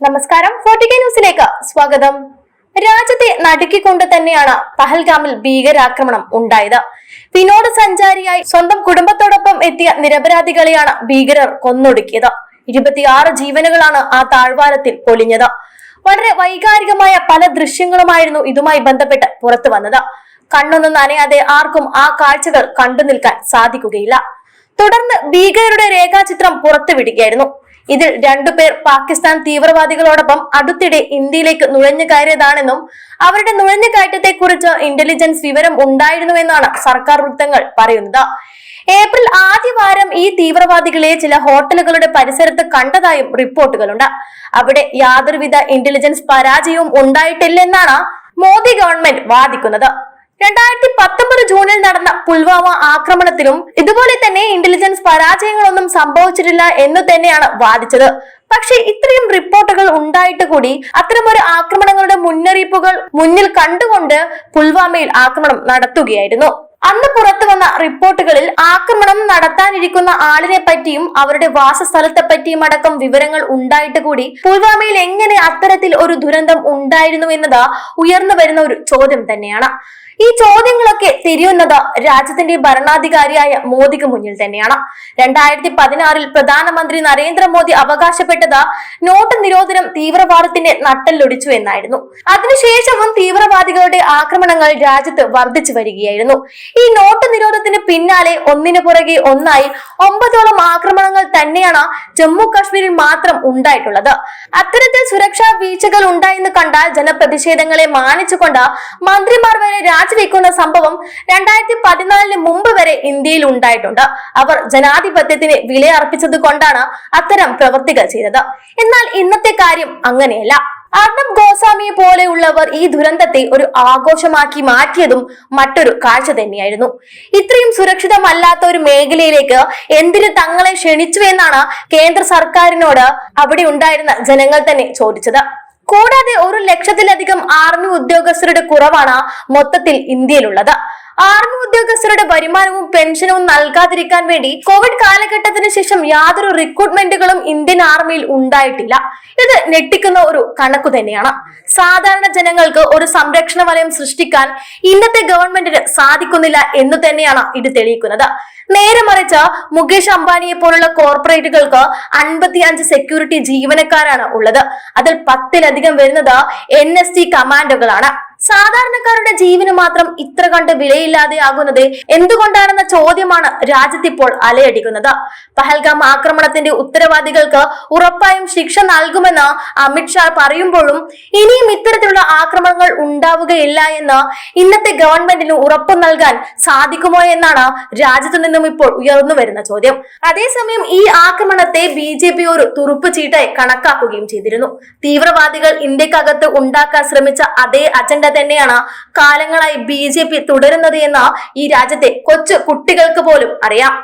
നമസ്കാരം. ഫോർട്ടിക്ക ന്യൂസിലേക്ക് സ്വാഗതം. രാജ്യത്തെ നടുക്കിക്കൊണ്ട് തന്നെയാണ് പഹൽഗാമിൽ ഭീകരാക്രമണം ഉണ്ടായത്. വിനോദസഞ്ചാരിയായി സ്വന്തം കുടുംബത്തോടൊപ്പം എത്തിയ നിരപരാധികളെയാണ് ഭീകരർ കൊന്നൊടുക്കിയത്. ഇരുപത്തിയാറ് ജീവനുകളാണ് ആ താഴ്വാരത്തിൽ പൊലിഞ്ഞത്. വളരെ വൈകാരികമായ പല ദൃശ്യങ്ങളുമായിരുന്നു ഇതുമായി ബന്ധപ്പെട്ട് പുറത്തു വന്നത്. കണ്ണൊന്നും നനയാതെ ആർക്കും ആ കാഴ്ചകൾ കണ്ടു നിൽക്കാൻ സാധിക്കുകയില്ല. തുടർന്ന് ഭീകരരുടെ രേഖാചിത്രം പുറത്തുവിടുകയായിരുന്നു. ഇതിൽ രണ്ടുപേർ പാകിസ്ഥാൻ തീവ്രവാദികളോടൊപ്പം അടുത്തിടെ ഇന്ത്യയിലേക്ക് നുഴഞ്ഞു കയറിയതാണെന്നും അവരുടെ നുഴഞ്ഞു കയറ്റത്തെ കുറിച്ച് ഇന്റലിജൻസ് വിവരം ഉണ്ടായിരുന്നുവെന്നാണ് സർക്കാർ വൃത്തങ്ങൾ പറയുന്നത്. ഏപ്രിൽ ആദ്യവാരം ഈ തീവ്രവാദികളെ ചില ഹോട്ടലുകളുടെ പരിസരത്ത് കണ്ടതായും റിപ്പോർട്ടുകളുണ്ട്. അവിടെ യാതൊരുവിധ ഇന്റലിജൻസ് പരാജയവും ഉണ്ടായിട്ടില്ലെന്നാണ് മോദി ഗവൺമെന്റ് വാദിക്കുന്നത്. രണ്ടായിരത്തി പത്ത് നടന്ന പുൽവാമ ആക്രമണത്തിലും ഇതുപോലെ തന്നെ ഇന്റലിജൻസ് പരാജയങ്ങളൊന്നും സംഭവിച്ചിട്ടില്ല എന്ന് തന്നെയാണ് വാദിച്ചത്. പക്ഷേ ഇത്രയും റിപ്പോർട്ടുകൾ ഉണ്ടായിട്ട് കൂടി അത്തരമൊരു ആക്രമണങ്ങളുടെ മുന്നറിയിപ്പുകൾ മുന്നിൽ കണ്ടുകൊണ്ട് പുൽവാമയിൽ ആക്രമണം നടത്തുകയായിരുന്നു. അന്ന് പുറത്തു വന്ന റിപ്പോർട്ടുകളിൽ ആക്രമണം നടത്താനിരിക്കുന്ന ആളിനെ പറ്റിയും അവരുടെ വാസസ്ഥലത്തെ പറ്റിയും അടക്കം വിവരങ്ങൾ ഉണ്ടായിട്ട് കൂടി പുൽവാമയിൽ എങ്ങനെ അത്തരത്തിൽ ഒരു ദുരന്തം ഉണ്ടായിരുന്നു എന്നത് ഉയർന്നു വരുന്ന ഒരു ചോദ്യം തന്നെയാണ്. ഈ ചോദ്യങ്ങളൊക്കെ തിരിയുന്നത് രാജ്യത്തിന്റെ ഭരണാധികാരിയായ മോദിക്ക് മുന്നിൽ തന്നെയാണ്. രണ്ടായിരത്തി പതിനാറിൽ പ്രധാനമന്ത്രി നരേന്ദ്രമോദി അവകാശപ്പെട്ടത് നോട്ട് നിരോധനം തീവ്രവാദത്തിന്റെ നട്ടല്ലൊടിച്ചു എന്നായിരുന്നു. അതിനുശേഷവും തീവ്രവാദികളുടെ ആക്രമണങ്ങൾ രാജ്യത്ത് വർദ്ധിച്ചു വരികയായിരുന്നു. ഈ നോട്ട് നിരോധനത്തിന് പിന്നാലെ ഒന്നിനു പുറകെ ഒന്നായി ഒമ്പതോളം ആക്രമണങ്ങൾ തന്നെയാണ് ജമ്മു കാശ്മീരിൽ മാത്രം ഉണ്ടായിട്ടുള്ളത്. അത്തരത്തിൽ സുരക്ഷാ വീഴ്ചകൾ ഉണ്ടായെന്ന് കണ്ടാൽ ജനപ്രതിഷേധങ്ങളെ മാനിച്ചുകൊണ്ട് മന്ത്രിമാർ വരെ രാജിവെക്കുന്ന സംഭവം രണ്ടായിരത്തി പതിനാലിന് മുമ്പ് വരെ ഇന്ത്യയിൽ ഉണ്ടായിട്ടുണ്ട്. അവർ ജനാധിപത്യത്തിന് വിലയർപ്പിച്ചത് കൊണ്ടാണ് അത്തരം പ്രവൃത്തികൾ ചെയ്തത്. എന്നാൽ ഇന്നത്തെ കാര്യം അങ്ങനെയല്ല. അർണബ് ഗോസ്വാമിയെ പോലെയുള്ളവർ ഈ ദുരന്തത്തെ ഒരു ആഘോഷമാക്കി മാറ്റിയതും മറ്റൊരു കാഴ്ച തന്നെയായിരുന്നു. ഇത്രയും സുരക്ഷിതമല്ലാത്ത ഒരു മേഖലയിലേക്ക് എന്തിന് തങ്ങളെ ക്ഷണിച്ചു എന്നാണ് കേന്ദ്ര സർക്കാരിനോട് അവിടെ ഉണ്ടായിരുന്ന ജനങ്ങൾ തന്നെ ചോദിച്ചത്. കൂടാതെ ഒരു ലക്ഷത്തിലധികം ആർമി ഉദ്യോഗസ്ഥരുടെ കുറവാണ് മൊത്തത്തിൽ ഇന്ത്യയിലുള്ളത്. ആർമി ഉദ്യോഗസ്ഥരുടെ വരുമാനവും പെൻഷനും നൽകാതിരിക്കാൻ വേണ്ടി കോവിഡ് കാലഘട്ടത്തിന് ശേഷം യാതൊരു റിക്രൂട്ട്മെന്റുകളും ഇന്ത്യൻ ആർമിയിൽ ഉണ്ടായിട്ടില്ല. ഇത് ഞെട്ടിക്കുന്ന ഒരു കണക്കു തന്നെയാണ്. സാധാരണ ജനങ്ങൾക്ക് ഒരു സംരക്ഷണ വലയം സൃഷ്ടിക്കാൻ ഇന്നത്തെ ഗവൺമെന്റിന് സാധിക്കുന്നില്ല എന്ന് തന്നെയാണ് ഇത് തെളിയിക്കുന്നത്. നേരെ മറിച്ച് മുകേഷ് അംബാനിയെ പോലുള്ള കോർപ്പറേറ്റുകൾക്ക് അൻപത്തി അഞ്ച് സെക്യൂരിറ്റി ജീവനക്കാരാണ് ഉള്ളത്. അതിൽ പത്തിലധികം വരുന്നത് എൻ എസ് ടി കമാൻഡോകളാണ് സാധാരണക്കാരുടെ ജീവന് മാത്രം ഇത്ര കണ്ട് വിലയില്ലാതെ ആകുന്നത് എന്തുകൊണ്ടാണെന്ന ചോദ്യമാണ് രാജ്യത്തിപ്പോൾ അലയടിക്കുന്നത്. പഹൽഗാം ആക്രമണത്തിന്റെ ഉത്തരവാദികൾക്ക് ഉറപ്പായും ശിക്ഷ നൽകുമെന്ന് അമിത്ഷാ പറയുമ്പോഴും ഇനിയും ഇത്തരത്തിലുള്ള ആക്രമണങ്ങൾ ഉണ്ടാവുകയില്ല എന്ന് ഇന്നത്തെ ഗവൺമെന്റിന് ഉറപ്പ് നൽകാൻ സാധിക്കുമോ എന്നാണ് രാജ്യത്തു നിന്നും ഇപ്പോൾ ഉയർന്നു വരുന്ന ചോദ്യം. അതേസമയം ഈ ആക്രമണത്തെ ബി ജെ പി ഒരു തുറുപ്പ് ചീട്ടായി കണക്കാക്കുകയും ചെയ്തിരുന്നു. തീവ്രവാദികൾ ഇന്ത്യക്കകത്ത് ഉണ്ടാക്കാൻ ശ്രമിച്ച അതേ അജണ്ട തന്നെയാണ് കാലങ്ങളായി ബി ജെ പി തുടരുന്നത് എന്ന് ഈ രാജ്യത്തെ കൊച്ചു കുട്ടികൾക്ക് പോലും അറിയാം.